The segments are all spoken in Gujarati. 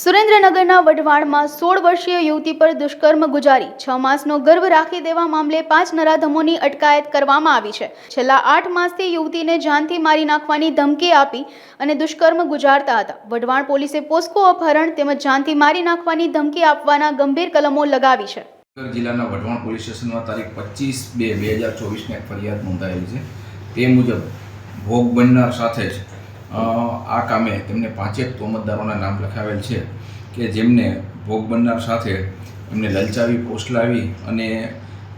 સુરેન્દ્રનગરના વઢવાણમાં સોળ વર્ષીય યુવતી પર દુષ્કર્મ ગુજારી, છ માસનો ગર્ભ રાખી દેવા મામલે પાંચ નરાધમોની અટકાયત કરવામાં આવી છે. છેલ્લા આઠ માસથી યુવતીને જાનથી મારી નાખવાની ધમકી આપી અને દુષ્કર્મ ગુજારતા હતા. વઢવાણ પોલીસે પોસ્કો અપહરણ તેમજ જાનથી મારી નાખવાની ધમકી આપવાના ગંભીર કલમો લગાવી છે. જિલ્લાના વઢવાણ પોલીસ સ્ટેશનમાં તારીખ પચીસ બે બે હજાર ચોવીસને ફરિયાદ નોંધાયેલી છે. તે મુજબ ભોગ બનનાર સાથે જ આ કામે તેમને પાંચેક તોમતદારોના નામ લખાવેલ છે કે જેમને ભોગ બનનાર સાથે એમને લલચાવી, પોસલાવી અને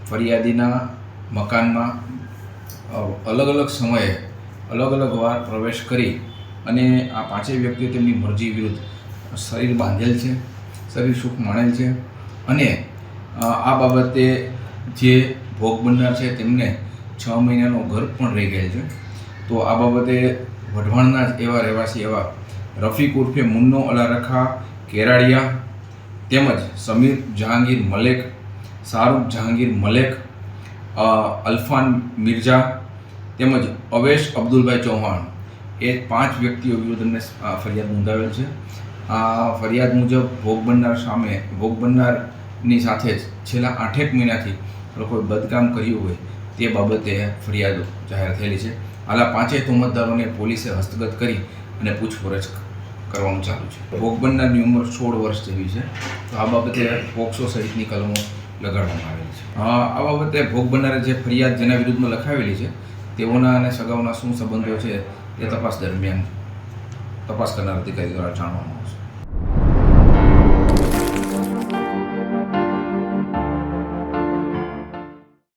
ફરિયાદીના મકાનમાં અલગ અલગ સમયે અલગ અલગ વાર પ્રવેશ કરી અને આ પાંચેય વ્યક્તિઓ તેમની મરજી વિરુદ્ધ શરીર બાંધેલ છે, શરીર સુખ માણેલ છે અને આ બાબતે જે ભોગ બનનાર છે તેમને છ મહિનાનો ગર્ભ પણ રહી ગયેલ છે. તો આ બાબતે વઢવાણના જ એવા રહેવાસી એવા રફીક ઉર્ફે મુન્નો અલારખા કેરાડિયા તેમજ સમીર જહાંગીર મલેક, શાહરૂખ જહાંગીર મલેક અલ્ફાન મિર્ઝા તેમજ અવેશ અબ્દુલભાઈ ચૌહાણ. એ પાંચ વ્યક્તિઓ વિરુદ્ધ એમને ફરિયાદ નોંધાવેલ છે. આ ફરિયાદ મુજબ ભોગ બનનાર સામે, ભોગ બનનારની સાથે જ છેલ્લા આઠેક મહિનાથી લોકોએ બદકામ કર્યું હોય તે બાબતે ફરિયાદો જાહેર થયેલી છે. હાલા પાંચેય તુમતદારોને પોલીસે હસ્તગત કરી અને પૂછપરછ કરવાનું ચાલુ છે. ભોગ ઉંમર સોળ વર્ષ જેવી છે. તો આ બાબતે પોક્સો સહિતની કલમો લગાડવામાં આવેલી છે. આ બાબતે ભોગ જે ફરિયાદ જેના વિરુદ્ધમાં લખાવેલી છે, તેઓના અને સગાઓના શું સંબંધો છે, તે તપાસ દરમિયાન તપાસ કરનાર અધિકારી દ્વારા જાણવામાં આવશે.